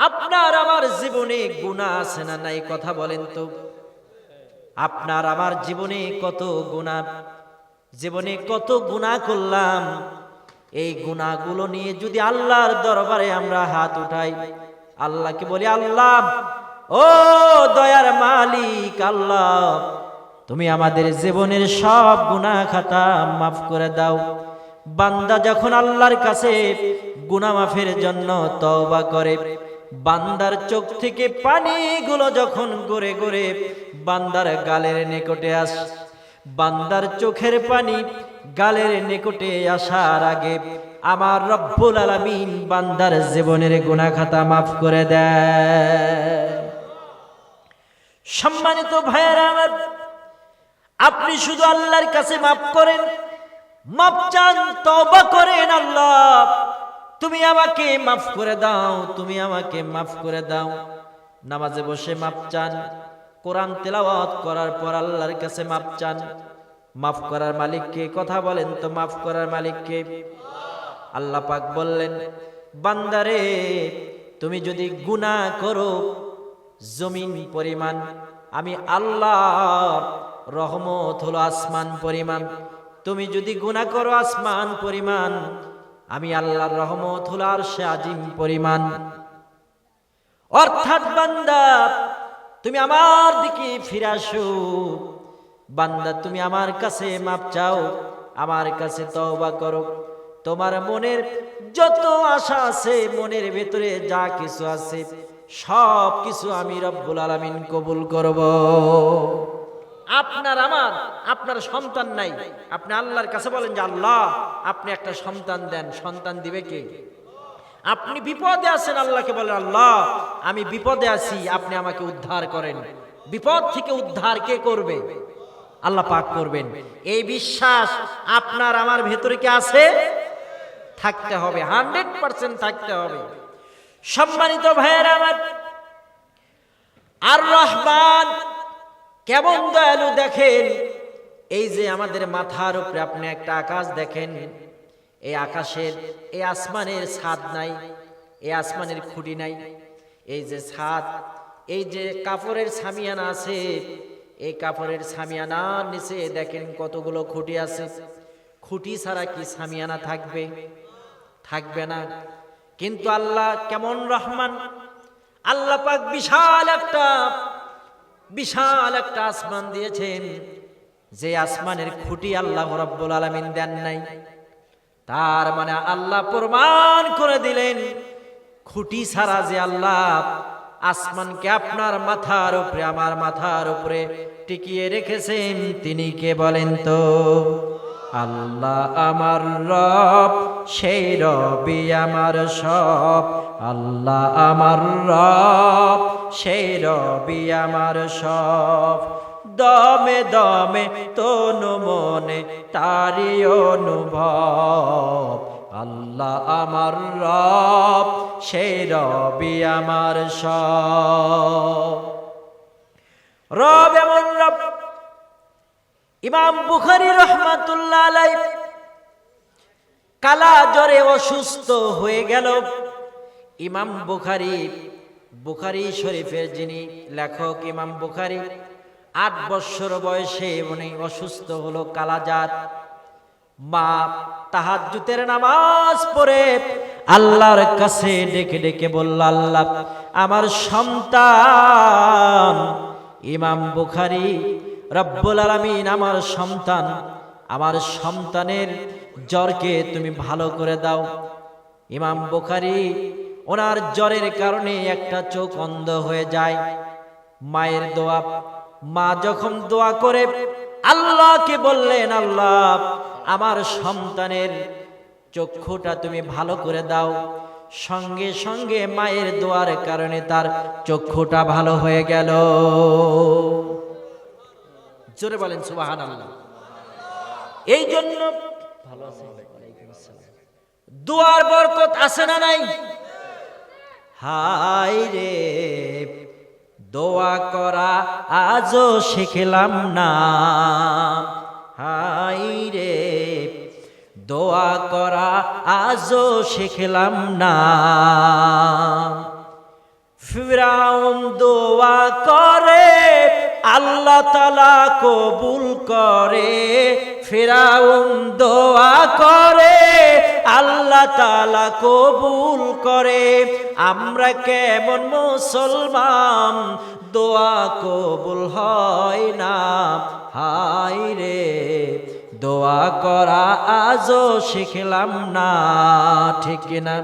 আপনার আমার জীবনে গুণা আছে না নাই কথা বলেন তো। আপনার আমার জীবনে কত গুণা জীবনে কত গুণা করলাম। এই গুণাগুলো নিয়ে যদি আল্লাহর দরবারে আমরা হাত উঠাই, আল্লাহকে বলি, আল্লাহ, ও দয়ার মালিক, আল্লাহ, তুমি আমাদের জীবনের সব গুনাহ খাতা মাফ করে দাও। বান্দা যখন আল্লাহর কাছে গুনাহ মাফের জন্য তওবা করে বান্দার চোখ থেকে পানিগুলো যখন গড়ে গড়ে বান্দার গালের নিকটে আস, বান্দার চোখের পানি গালের নিকটে আসার আগে আমার রব্বুল আলামিন বান্দার জীবনের গুনাহ খাতা মাফ করে দেয় সম্মানিত ভাইয়েরা আমার, আপনি শুধু আল্লাহর কাছে মাফ করেন, মাফ চান, তওবা করেন আল্লাহ। তুমি আমাকে মাফ করে দাও, তুমি আমাকে মাফ করে দাও। নামাজে বসে মাফ চান, কোরআন তেলাওয়াত করার পর আল্লাহর কাছে মাফ চান। মাফ করার মালিককে কথা বলেন তো, মাফ করার মালিককে আল্লাহ পাক বললেন, বান্দারে, তুমি যদি গুনাহ করো, জমিন পরিমাণ, আমি আল্লাহর রহমত হলো আসমান পরিমাণ। তুমি যদি গুনাহ করো, আসমান পরিমাণ আমি আল্লাহর রহমত হলো আর সে আজিম পরিমাণ। অর্থাৎ বান্দা, তুমি আমার দিকে ফিরে আসো। বান্দা, তুমি আমার কাছে মাপ চাও, আমার কাছে তওবা করো। তোমার মনের যত আশা আছে, মনের ভেতরে যা কিছু আছে সব কিছু আমি রব্বুল আলামিন কবুল করব। আপনার আমার, আপনার সন্তান নাই। আপনি আল্লাহর কাছে বলেন যে, আল্লাহ, আপনি একটা সন্তান দেন। সন্তান দিবে কে? আপনি বিপদে আছেন, আল্লাহকে বলেন, আল্লাহ, আমি বিপদে আছি, আপনি আমাকে উদ্ধার করেন। বিপদ থেকে উদ্ধার কে করবে? আল্লাহ পাক করবেন। এই বিশ্বাস আপনার আমার ভেতরে কি আছে? থাকতে হবে, হান্ড্রেড পার্সেন্ট থাকতে হবে। সম্মানিত ভাইয়েরা আমার, আর রহমান কেমন দয়ালু দেখেন? এই যে আমাদের মাথার উপরে আপনি একটা আকাশ দেখেন, এই আকাশের, এই আসমানের ছাদ নাই, এই আসমানের খুঁটি নাই, এই যে ছাদ, এই যে কাপড়ের সামিয়ানা আছে, এই কাপড়ের সামিয়ানার নিচে দেখেন কতগুলো খুঁটি আছে। খুঁটি ছাড়া কি সামিয়ানা থাকবে? থাকবে না। কিন্তু আল্লাহ কেমন রহমান। আল্লাহ পাক বিশাল একটা বিশাল একটা আসমান দিয়েছেন। যে আসমানের খুঁটি আল্লাহ রব্বুল আলামিন দেন নাই। তার মানে আল্লাহ প্রমাণ করে দিলেন, খুঁটি ছাড়া যে আল্লাহ আসমানকে আপনার মাথার উপরে, আমার মাথার উপরে টিকিয়ে রেখেছেন, তিনি কে বলেন তো? আল্লাহ আমার রব, সেই রবি আমার সব। আল্লাহ আমার রব, সেই রবি আমার সব। দমে দমে তনু মনে তারি অনুভব। আল্লাহ আমার রব, সেই রবি আমার সব। রব এমন রব, ইমাম বুখারি রহমাতুল্লাহ কালা জ্বরে অসুস্থ হয়ে গেল। ইমাম বুখারি বুখারি শরীফের যিনি লেখক ইমাম বুখারি, আট বৎসর বয়সে উনি অসুস্থ হলো কালাজাত। মা তাহাজ্জুতের নামাজ পড়ে আল্লাহর কাছে ডেকে ডেকে বলল, আল্লাহ, আমার সন্তান, ইমাম বুখারি, রব্বুল আলামিন আমার সন্তান, আমার সন্তানের জ্বরকে তুমি ভালো করে দাও। ইমাম বুখারি ওনার জ্বরের কারণে একটা চোখ অন্ধ হয়ে যায়। মায়ের দোয়া, মা যখন দোয়া করে, আল্লাহকে বললেন, আল্লাহ, আমার সন্তানের চক্ষুটা তুমি ভালো করে দাও। সঙ্গে সঙ্গে মায়ের দোয়ার কারণে তার চক্ষুটা ভালো হয়ে গেল। জোরে বলেন সুবাহান আল্লাহ এই জন্য ভালো আছে দোয়ার বরকত আছে না নাই? হাই রে, দোয়া করা আজও শিখলাম না। হাই রে, দোয়া করা আজও শিখলাম না। ফিরাউন দোয়া করে, আল্লাহ তালা কবুল করে। ফিরাউন দোয়া করে আল্লাহ তালা কবুল করে। আমরা কেমন মুসলমান, দোয়া কবুল হয় না। হাই রে, দোয়া করা আজও শিখলাম না, ঠিক না?